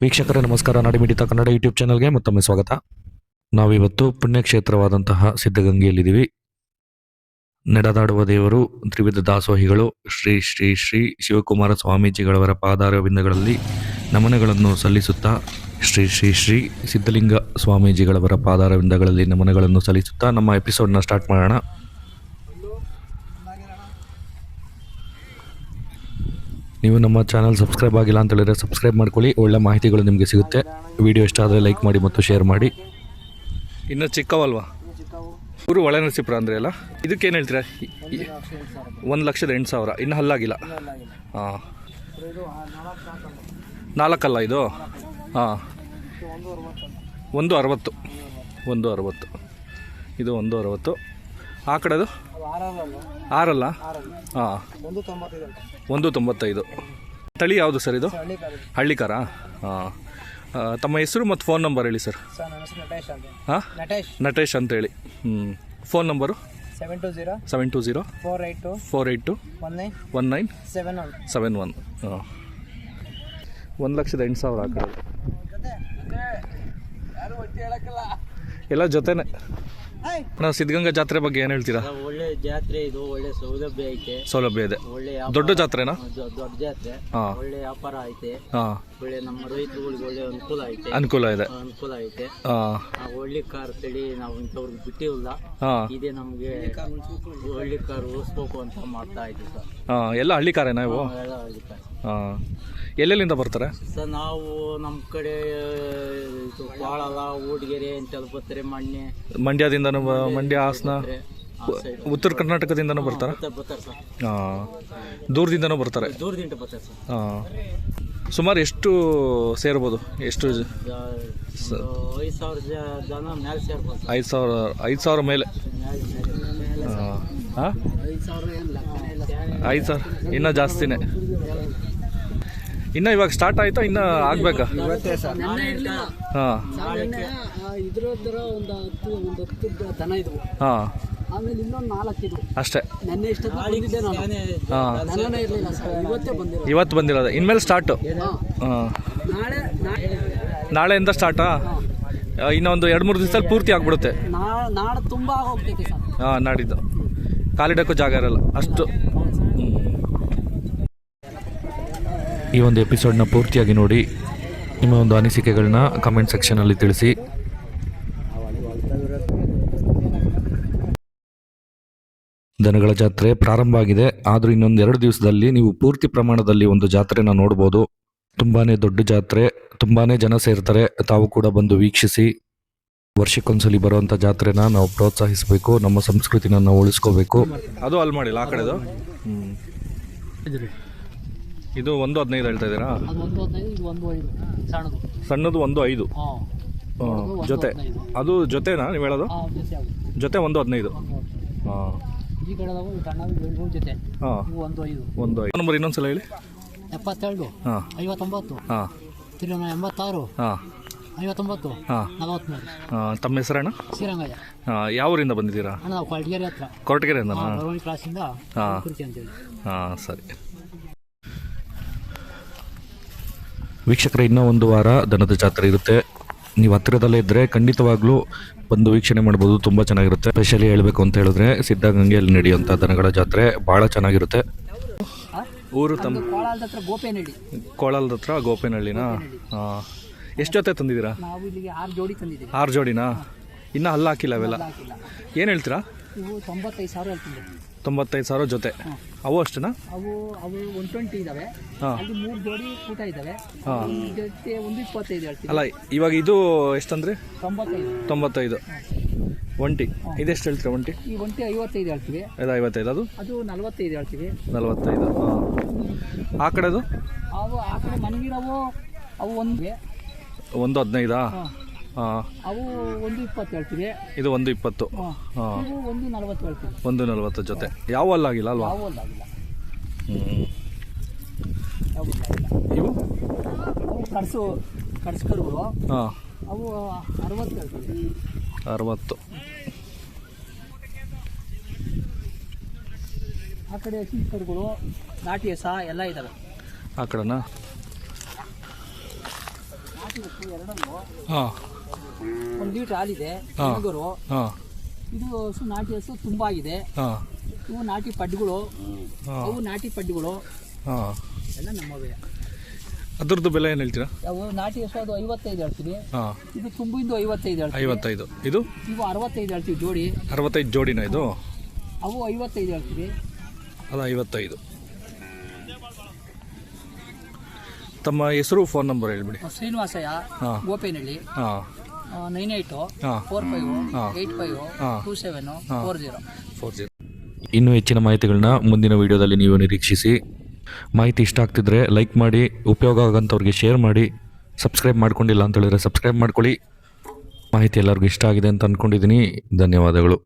ವೀಕ್ಷಕರೇ, ನಮಸ್ಕಾರ. ನಾಡಿಮಿಡಿತ ಕನ್ನಡ ಯೂಟ್ಯೂಬ್ ಚಾನಲ್ಗೆ ಮತ್ತೊಮ್ಮೆ ಸ್ವಾಗತ. ನಾವಿವತ್ತು ಪುಣ್ಯಕ್ಷೇತ್ರವಾದಂತಹ ಸಿದ್ಧಗಂಗೆಯಲ್ಲಿದ್ದೀವಿ. ನಡೆದಾಡುವ ದೇವರು, ತ್ರಿವಿಧ ದಾಸೋಹಿಗಳು, ಶ್ರೀ ಶ್ರೀ ಶ್ರೀ ಶಿವಕುಮಾರ ಸ್ವಾಮೀಜಿಗಳವರ ಪಾದಾರವಿಂದಗಳಲ್ಲಿ ನಮನಗಳನ್ನು ಸಲ್ಲಿಸುತ್ತಾ, ಶ್ರೀ ಶ್ರೀ ಶ್ರೀ ಸಿದ್ಧಲಿಂಗ ಸ್ವಾಮೀಜಿಗಳವರ ಪಾದಾರವಿಂದಗಳಲ್ಲಿ ನಮನಗಳನ್ನು ಸಲ್ಲಿಸುತ್ತಾ ನಮ್ಮ ಎಪಿಸೋಡ್ನ ಸ್ಟಾರ್ಟ್ ಮಾಡೋಣ. ನೀವು ನಮ್ಮ ಚಾನಲ್ ಸಬ್ಸ್ಕ್ರೈಬ್ ಆಗಿಲ್ಲ ಅಂತ ಹೇಳಿದರೆ ಸಬ್ಸ್ಕ್ರೈಬ್ ಮಾಡ್ಕೊಳ್ಳಿ. ಒಳ್ಳೆ ಮಾಹಿತಿಗಳು ನಿಮಗೆ ಸಿಗುತ್ತೆ. ವಿಡಿಯೋ ಇಷ್ಟ ಆದರೆ ಲೈಕ್ ಮಾಡಿ ಮತ್ತು ಶೇರ್ ಮಾಡಿ. ಇನ್ನೂ ಚಿಕ್ಕವಲ್ವಾ? ಊರು ಒಳ ನರಸೀಪುರ ಅಂದರೆ ಅಲ್ಲ? ಇದಕ್ಕೇನು ಹೇಳ್ತೀರಾ? ಒಂದು ಲಕ್ಷದ ಎಂಟು ಸಾವಿರ. ಇನ್ನು ಹಲ್ಲಾಗಿಲ್ಲ. ಹಾಂ. ನಾಲ್ಕಲ್ಲ ಇದು? ಹಾಂ. ಒಂದು ಅರವತ್ತು. ಒಂದು ಅರವತ್ತು. ಇದು ಒಂದು ಅರವತ್ತು. ಆ ಕಡೆದು? ಆರಲ್ಲ. ಹಾಂ. ಒಂದು ತೊಂಬತ್ತೈದು ತಳಿ ಯಾವುದು ಸರ್ ಇದು? ಹಳ್ಳಿಕಾರಾ? ಹಾಂ. ತಮ್ಮ ಹೆಸರು ಮತ್ತು ಫೋನ್ ನಂಬರ್ ಹೇಳಿ ಸರ್. ಹಾಂ? ನಟೇಶ್. ಅಂತೇಳಿ ಹ್ಞೂ phone number? Seven two zero seven two zero. Four eight two. Four eight two. One nine. One nine. Seven one. Seven one. ಹಾಂ. ಒಂದು ಲಕ್ಷದ ಎಂಟು ಸಾವಿರ ಹಾಕೋದು ಎಲ್ಲ ಜೊತೆನೆ. ನಾವು ಸಿದ್ಧಗಂಗಾ ಜಾತ್ರೆ ಬಗ್ಗೆ ಏನು ಹೇಳ್ತೀರಾ? ಒಳ್ಳೆ ಜಾತ್ರೆ ಇದು ಒಳ್ಳೆ ಸೌಲಭ್ಯ ಐತೆ. ಸೌಲಭ್ಯ ಇದೆ. ಒಳ್ಳೆ ದೊಡ್ಡ ಜಾತ್ರೆನಾ? ದೊಡ್ಡ ಜಾತ್ರೆ. ಒಳ್ಳೆ ವ್ಯಾಪಾರ ಐತೆ. ಹಾಂ. ಒಳ್ಳೆ ನಮ್ಮ ರೈತರುಗಳಿಗೆ ಒಳ್ಳೆ ಅನುಕೂಲ ಐತೆ. ಅನುಕೂಲ ಇದೆ. ಅನುಕೂಲ ಐತೆ. ಒಳ್ಳೆ ಕಾರ್ ತಳಿ ನಾವು ಇಂಥವ್ರಿಗೆ ಬಿಟ್ಟಿಲ್ಲ. ಇದೆ ನಮ್ಗೆ ನಮಗೆ ಒಳ್ಳೆ ಕಾರ್ ಉಳಿಸ್ಬೇಕು ಅಂತ ಮಾಡ್ತಾ ಇದ್ದೀವಿ ಸರ್. ಎಲ್ಲ ಹಳ್ಳಿ ಕಾರೇನಾ ಇವು? ಎಲ್ಲ ಹಳ್ಳಿ ಕಾರ್. ಹಾಂ. ಎಲ್ಲೆಲ್ಲಿಂದ ಬರ್ತಾರೆ? ಸರ್ ನಾವು ನಮ್ಮ ಕಡೆ ಇದು ಕೋಳಲ ಊಟಗೆರೆ ಅಂತೆಲ್ಲ ಬರ್ತಾರೆ ಮಣ್ಣೆ. ಮಂಡ್ಯದಿಂದನೂ ಬ- ಮಂಡ್ಯ ಹಾಸನ ಉತ್ತರ ಕರ್ನಾಟಕದಿಂದನೂ ಬರ್ತಾರೆ? ಬರ್ತಾರೆ ಬರ್ತಾರೆ ಸರ್. ಹಾಂ. ದೂರದಿಂದನೂ ಬರ್ತಾರೆ? ದೂರದಿಂದ ಬರ್ತಾರೆ ಸರ್. ಹಾಂ. ಸುಮಾರು ಎಷ್ಟು ಸೇರ್ಬೋದು? ಎಷ್ಟು ಜ- ಜ- ಒಂದು ಐದು ಸಾವಿರ ಜ- ಜನ ಮೇಲೆ ಸೇರ್ಬೋದು ಸರ್. ಐದು ಸಾವಿರ ಐದು ಸಾವಿರ ಮೇಲೆ? ಹಾಂ. ಹಾಂ? ಐದು ಸಾವಿರ ಏನು ಲೆಕ್ಕನೇ ಇಲ್ಲ ಐದು ಸಾವಿರ ಇನ್ನೂ ಜಾಸ್ತಿನೇ. ಇನ್ನು ಇವಾಗ ಸ್ಟಾರ್ಟ್ ಆಯ್ತಾ? ಇನ್ನ ಆಗ್ಬೇಕಾ. ಹಾಂ. ಒಂದು ಹತ್ತು ಒಂದು ಹತ್ತು ದನ ಇದ್ವು. ಹಾಂ. ಆಮೇಲೆ ಇನ್ನೊಂದು ನಾಲ್ಕು ಇದ್ವು. ಅಷ್ಟೇ. ನೆನ್ನೆ ಬಂದಿದ್ದೆ ನಾನು. ಹಾಂ. ಇರಲಿಲ್ಲ ಇವತ್ತೇ ಬಂದಿರೋ ಇವತ್ತು ಬಂದಿರೋದು. ಇನ್ಮೇಲೆ ಸ್ಟಾರ್ಟು ಹಾಂ. ನಾಳೆ ನಾಳೆ. ನಾಳೆಯಿಂದ ಸ್ಟಾರ್ಟಾ ಇನ್ನೊಂದು ಎರಡು ಮೂರು ದಿವಸದಲ್ಲಿ ಪೂರ್ತಿ ಆಗ್ಬಿಡುತ್ತೆ. ನಾ- ನಾಳೆ ತುಂಬಾ ಹೋಗ್ತೈತೆ ಸರ್. ಹಾಂ ನಾಡಿದ್ದು. ಕಾಲಿಡಕ್ಕೂ ಜಾಗ ಇರಲ್ಲ. ಅಷ್ಟು. ಈ ಒಂದು ಎಪಿಸೋಡ್ನ ಪೂರ್ತಿಯಾಗಿ ನೋಡಿ ನಿಮ್ಮ ಒಂದು ಅನಿಸಿಕೆಗಳನ್ನ ಕಮೆಂಟ್ ಸೆಕ್ಷನಲ್ಲಿ ತಿಳಿಸಿ. ದನಗಳ ಜಾತ್ರೆ ಪ್ರಾರಂಭ ಆಗಿದೆ. ಆದರೂ ಇನ್ನೊಂದು ಎರಡು ದಿವಸದಲ್ಲಿ ನೀವು ಪೂರ್ತಿ ಪ್ರಮಾಣದಲ್ಲಿ ಒಂದು ಜಾತ್ರೆನ ನೋಡ್ಬೋದು. ತುಂಬಾನೇ ದೊಡ್ಡ ಜಾತ್ರೆ ತುಂಬಾನೇ ಜನ ಸೇರ್ತಾರೆ. ತಾವು ಕೂಡ ಬಂದು ವೀಕ್ಷಿಸಿ ವರ್ಷಕ್ಕೊಂದ್ಸಲಿ ಬರುವಂತ ಜಾತ್ರೆನ ನಾವು ಪ್ರೋತ್ಸಾಹಿಸಬೇಕು ನಮ್ಮ ಸಂಸ್ಕೃತಿನ ನಾವು ಉಳಿಸ್ಕೋಬೇಕು. ಅದು ಅಲ್ಲಿ ಮಾಡಿಲ್ಲ ಆ ಕಡೆದು? ಇದು ಒಂದು ಹದಿನೈದು ಹೇಳ್ತಾ ಇದ್ದೀರಾ? ಅದು ಒಂದು ಹದಿನೈದು ಇದು ಒಂದು ಐದು. ಸಣ್ಣದು. ಸಣ್ಣದು ಒಂದು ಐದು. ಹಾಂ. ಜೊತೆ. ಅದು ಜೊತೆನಾ ನೀವು ಹೇಳೋದು? ಜೊತೆ ಒಂದು ಹದಿನೈದು. ಹಾಂ. ಈ ಕಡೆ ಅದಾವು ಸಣ್ಣದು ಇವು ಜೊತೆ. ಹಾಂ. ಇವು ಒಂದು ಐದು. ಒಂದು ಐದು. ನಂಬರ್ ಇನ್ನೊಂದ್ಸಲ ಹೇಳಿ. ಎಪ್ಪತ್ತೆರಡು. ಹಾಂ. ಐವತ್ತೊಂಬತ್ತು. ಹಾಂ. ಎಂಬತ್ತಾರು. ಹಾಂ. ಐವತ್ತೊಂಬತ್ತು. ಹಾಂ. ನಲವತ್ತ್ಮೂರು. ತಮ್ಮ ಹೆಸರಣ್ಣ ಶ್ರೀರಂಗಯ್ಯ. ಹಾಂ ಯಾವ ಊರಿಂದ ಬಂದಿದ್ದೀರಾ? ಅಣ್ಣ ನಾವು ಹತ್ರ. ಕೊರಟಗೆರೆಯಿಂದನಾ? ಬರವಣಿ ಕ್ಲಾಸಿಂದ ಅಂತೇಳಿ ಹಾಂ ಸರಿ. ವೀಕ್ಷಕರೇ ಇನ್ನೂ ಒಂದು ವಾರ ದನದ ಜಾತ್ರೆ ಇರುತ್ತೆ. ನೀವು ಹತ್ತಿರದಲ್ಲೇ ಇದ್ದರೆ ಖಂಡಿತವಾಗ್ಲೂ ಬಂದು ವೀಕ್ಷಣೆ ಮಾಡ್ಬೋದು ತುಂಬ ಚೆನ್ನಾಗಿರುತ್ತೆ. ಸ್ಪೆಷಲಿ ಹೇಳಬೇಕು ಅಂತ ಹೇಳಿದ್ರೆ ಸಿದ್ಧಗಂಗೆಯಲ್ಲಿ ನಡೆಯುವಂಥ ದನಗಳ ಜಾತ್ರೆ ಭಾಳ ಚೆನ್ನಾಗಿರುತ್ತೆ. ಊರು ತಮ್ಮ ಕೋಳಲ್ದ ಹತ್ರ ಗೋಪೇನಹಳ್ಳಿನಾ? ಎಷ್ಟು ಜೊತೆ ತಂದಿದ್ದೀರಾ? ಆರು ಜೋಡಿನಾ? ಇನ್ನೂ ಹಲ್ಲ ಹಾಕಿಲ್ಲ ಅವೆಲ್ಲ. ಏನು ಹೇಳ್ತೀರಾ? ಇವು ತೊಂಬತ್ತೈದು ಸಾವಿರ ಹೇಳ್ತೀನಿ. ತೊಂಬತ್ತೈದು ಸಾವಿರ ಜೊತೆ. ಅವು ಅಷ್ಟೇನಾ? ಅವು ಅವು ಒನ್ ಟ್ವೆಂಟಿ ಇದಾವೆ. ಹಾಂ. ಅಲ್ಲಿ ಮೂರು ಜೋಡಿ ಊಟ ಇದಾವೆ. ಹಾಂ. ಈ ಜೊತೆ ಒಂದು ಇಪ್ಪತ್ತೈದು ಹೇಳ್ತೀನಿ. ಅಲ್ಲ ಇವಾಗ ಇದು ಎಷ್ಟಂದ್ರೆ? ತೊಂಬತ್ತೈದು. ತೊಂಬತ್ತೈದು. ಒಂಟಿ. ಇದೆಷ್ಟು ಹೇಳ್ತೀರಾ ಒಂಟಿ? ಈ ಒಂಟಿ ಐವತ್ತೈದು ಹೇಳ್ತೀವಿ. ಇದು ಐವತ್ತೈದು ಅದು? ಅದು ನಲವತ್ತೈದು ಹೇಳ್ತೀವಿ. ನಲವತ್ತೈದು ಹಾಂ. ಆ ಕಡೆದು? ಅವು ಆ ಕಡೆ ಮನಗಿರವು ಅವು ಒಂದು. ಒಂದು ಹದಿನೈದಾ? ಹಾಂ. ಅವು ಒಂದು ಇಪ್ಪತ್ತು ಹೇಳ್ತೀವಿ ಇದು ಒಂದು ಇಪ್ಪತ್ತು. ಇವು ಒಂದು ನಲವತ್ತು ಹೇಳ್ತೀವಿ ಒಂದು ನಲವತ್ತು ಜೊತೆ. ಯಾವ ಅಲ್ಲಾಗಿಲ್ಲ ಅಲ್ವಾ? ಯಾವ ಆಗಿಲ್ಲ. ಇವು? ಅವು ಕಡ್ಸು ಕಡ್ಸ್ಕರುಗಳು ಹಾಂ. ಅವು ಅರವತ್ತು ಹೇಳ್ತೀವಿ ಅರವತ್ತು. ಆ ಕಡೆ ಕರುಗಳು ನಾಟಿ ಎಸ ಎಲ್ಲ ಇದಾವೆ. ಆ ಕಡೆನಾ? ಹಾಂ. ಒಂದು ಲೀಟರ್ ಹಾಲಿದೆ. ಹುಡುಗರು ಇದು ಹಸು ನಾಟಿ ಹಸು ತುಂಬಾ ಇದೆ ಇವು ನಾಟಿ ಪಡ್ಡುಗಳು ಅವು ನಾಟಿ ಪಡ್ಡುಗಳು ಹಾಂ. ಎಲ್ಲ ನಮ್ಮವೇ. ಅದ್ರದ್ದು ಬೆಲೆ ಏನು ಹೇಳ್ತೀರಾ? ಅವು ನಾಟಿ ಹಸು ಅದು ಐವತ್ತೈದು ಹೇಳ್ತೀವಿ ಹಾಂ. ಇದು ತುಂಬಿಂದು ಐವತ್ತೈದು ಹೇಳ್ತೀವಿ ಐವತ್ತೈದು. ಇದು? ಇವು ಅರವತ್ತೈದು ಹೇಳ್ತೀವಿ ಜೋಡಿ. ಅರವತ್ತೈದು ಜೋಡಿನ ಇದು? ಅವು ಐವತ್ತೈದು ಹೇಳ್ತೀವಿ. ಅದು ಐವತ್ತೈದು. ತಮ್ಮ ಹೆಸರು ಫೋನ್ ನಂಬರ್ ಹೇಳ್ಬಿಡಿ. ಶ್ರೀನಿವಾಸಯ್ಯ. ಗೋಪೇನಹಳ್ಳಿ. ಹಾಂ. Nine eight four five eight eight five. Two seven four zero. Four zero. ಇನ್ನೂ ಹೆಚ್ಚಿನ ಮಾಹಿತಿಗಳನ್ನ ಮುಂದಿನ ವಿಡಿಯೋದಲ್ಲಿ ನೀವು ನಿರೀಕ್ಷಿಸಿ. ಮಾಹಿತಿ ಇಷ್ಟ ಆಗ್ತಿದ್ರೆ ಲೈಕ್ ಮಾಡಿ ಉಪಯೋಗ ಆಗೋಂಥವ್ರಿಗೆ ಶೇರ್ ಮಾಡಿ ಸಬ್ಸ್ಕ್ರೈಬ್ ಮಾಡ್ಕೊಂಡಿಲ್ಲ ಅಂತ ಹೇಳಿದ್ರೆ ಸಬ್ಸ್ಕ್ರೈಬ್ ಮಾಡ್ಕೊಳ್ಳಿ. ಮಾಹಿತಿ ಎಲ್ಲರಿಗೂ ಇಷ್ಟ ಆಗಿದೆ ಅಂತ ಅಂದ್ಕೊಂಡಿದ್ದೀನಿ ಧನ್ಯವಾದಗಳು.